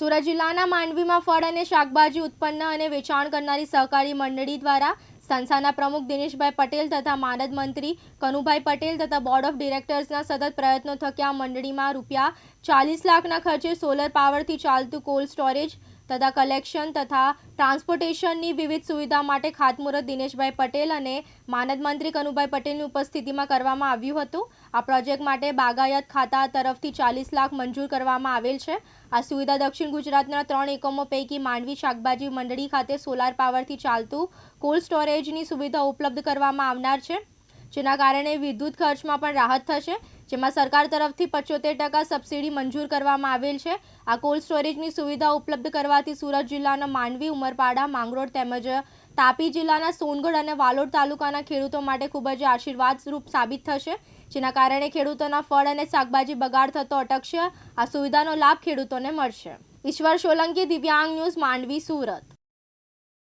સુરત જિલ્લાના માંડવીમાં ફળ અને શાકભાજી ઉત્પન્ન અને વેચાણ કરનારી સહકારી મંડળી દ્વારા સંસ્થાના પ્રમુખ દિનેશભાઈ પટેલ તથા માનદ મંત્રી કનુભાઈ પટેલ તથા બોર્ડ ઓફ ડિરેક્ટર્સના સતત પ્રયત્નો થકી આ મંડળીમાં રૂપિયા ચાલીસ લાખના ખર્ચે સોલર પાવરથી ચાલતું કોલ્ડ સ્ટોરેજ તથા કલેક્શન તથા ટ્રાન્સપોર્ટેશનની વિવિધ સુવિધા માટે ખાતમુહૂર્ત દિનેશભાઈ પટેલ અને માનદ મંત્રી કનુભાઈ પટેલની ઉપસ્થિતિમાં કરવામાં આવ્યું હતું. આ પ્રોજેક્ટ માટે બાગાયત ખાતા તરફથી ચાલીસ લાખ મંજૂર કરવામાં આવેલ છે. આ સુવિધા દક્ષિણ ગુજરાતના ત્રણ એકમો પૈકી માંડવી શાકભાજી મંડળી ખાતે સોલાર પાવરથી ચાલતું કોલ્ડ સ્ટોરેજની સુવિધા ઉપલબ્ધ કરવામાં આવનાર છે. જેના કારણે વિદ્યુત ખર્ચમાં પણ રાહત થશે, જેમાં સરકાર તરફથી પચોતેર ટકા સબસિડી મંજૂર કરવામાં આવેલ છે. આ કોલ્ડ સ્ટોરેજની સુવિધા ઉપલબ્ધ કરવાથી સુરત જિલ્લાના માંડવી, ઉમરપાડા, માંગરોળ તેમજ તાપી જિલ્લાના સોનગઢ અને વાલોડ તાલુકાના ખેડૂતો માટે ખૂબ જ આશીર્વાદરૂપ સાબિત થશે, જેના કારણે ખેડૂતોના ફળ અને શાકભાજી બગાડ થતો અટકશે. આ સુવિધાનો લાભ ખેડૂતોને મળશે. ઈશ્વર સોલંકી, દિવ્યાંગ ન્યૂઝ, માંડવી, સુરત.